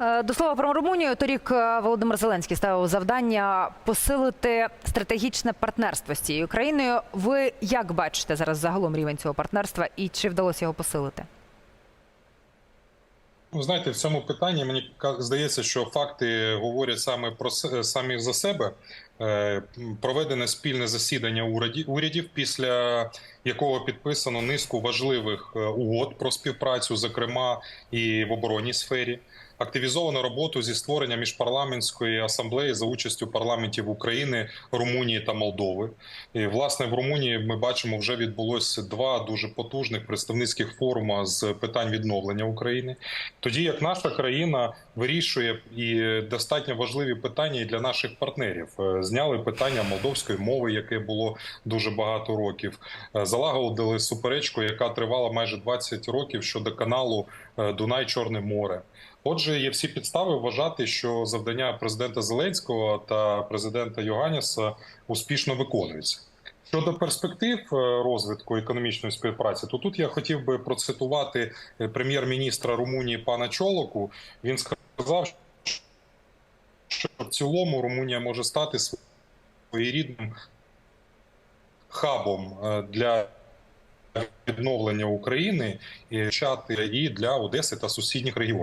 Е, До слова про Румунію, торік е, Володимир Зеленський ставив завдання посилити стратегічне партнерство з цією країною. Ви як бачите зараз загалом рівень цього партнерства і чи вдалося його посилити? Ви знаєте, в цьому питанні мені здається, що факти говорять саме про самі за себе. Е, Проведене спільне засідання уряді- урядів, після якого підписано низку важливих е, угод про співпрацю, зокрема і в оборонній сфері. Активізовано роботу зі створення міжпарламентської асамблеї за участю парламентів України, Румунії та Молдови. І, власне, в Румунії ми бачимо, вже відбулося два дуже потужних представницьких форума з питань відновлення України. Тоді як наша країна вирішує і достатньо важливі питання і для наших партнерів. Зняли питання молдовської мови, яке було дуже багато років. Е, Залагодили суперечку, яка тривала майже 20 років щодо каналу е, Дунай-Чорне море. Отже, є всі підстави вважати, що завдання президента Зеленського та президента Йоганіса успішно виконуються. Щодо перспектив е, розвитку економічної співпраці, то тут я хотів би процитувати прем'єр-міністра Румунії пана Чолоку. Він сказав, що в цілому Румунія може стати своєрідним хабом е, для відновлення України чати і для Одеси та сусідніх регіонів.